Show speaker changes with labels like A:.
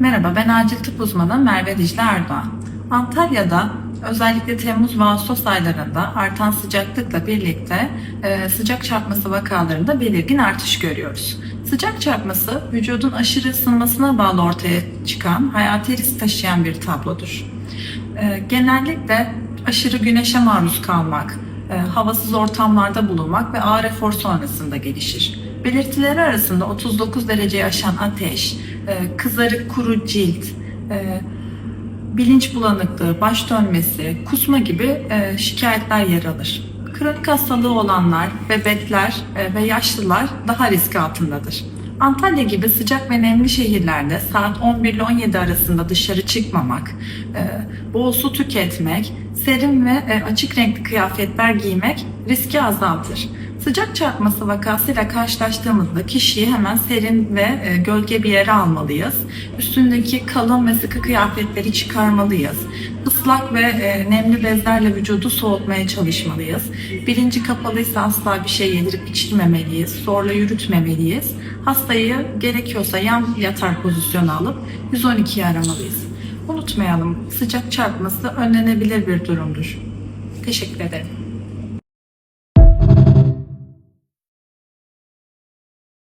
A: Merhaba, ben acil tıp uzmanı Merve Dicle Erdoğan. Antalya'da özellikle Temmuz ve Ağustos aylarında artan sıcaklıkla birlikte e, sıcak çarpması vakalarında belirgin artış görüyoruz. Sıcak çarpması vücudun aşırı ısınmasına bağlı ortaya çıkan hayati risk taşıyan bir tablodur. E, genellikle aşırı güneşe maruz kalmak, e, havasız ortamlarda bulunmak ve ağrı efor sonrasında gelişir. Belirtileri arasında 39 dereceyi aşan ateş, e, kızarık kuru cilt, e, bilinç bulanıklığı, baş dönmesi, kusma gibi e, şikayetler yer alır. Kronik hastalığı olanlar, bebekler e, ve yaşlılar daha risk altındadır. Antalya gibi sıcak ve nemli şehirlerde saat 11 ile 17 arasında dışarı çıkmamak, bol su tüketmek, serin ve açık renkli kıyafetler giymek riski azaltır. Sıcak çarpması vakasıyla karşılaştığımızda kişiyi hemen serin ve e, gölge bir yere almalıyız. Üstündeki kalın ve sıkı kıyafetleri çıkarmalıyız. Islak ve e, nemli bezlerle vücudu soğutmaya çalışmalıyız. Bilinci kapalıysa asla bir şey yedirip içirmemeliyiz. Zorla yürütmemeliyiz. Hastayı gerekiyorsa yan yatar pozisyona alıp 112'yi aramalıyız. Unutmayalım sıcak çarpması önlenebilir bir durumdur. Teşekkür ederim.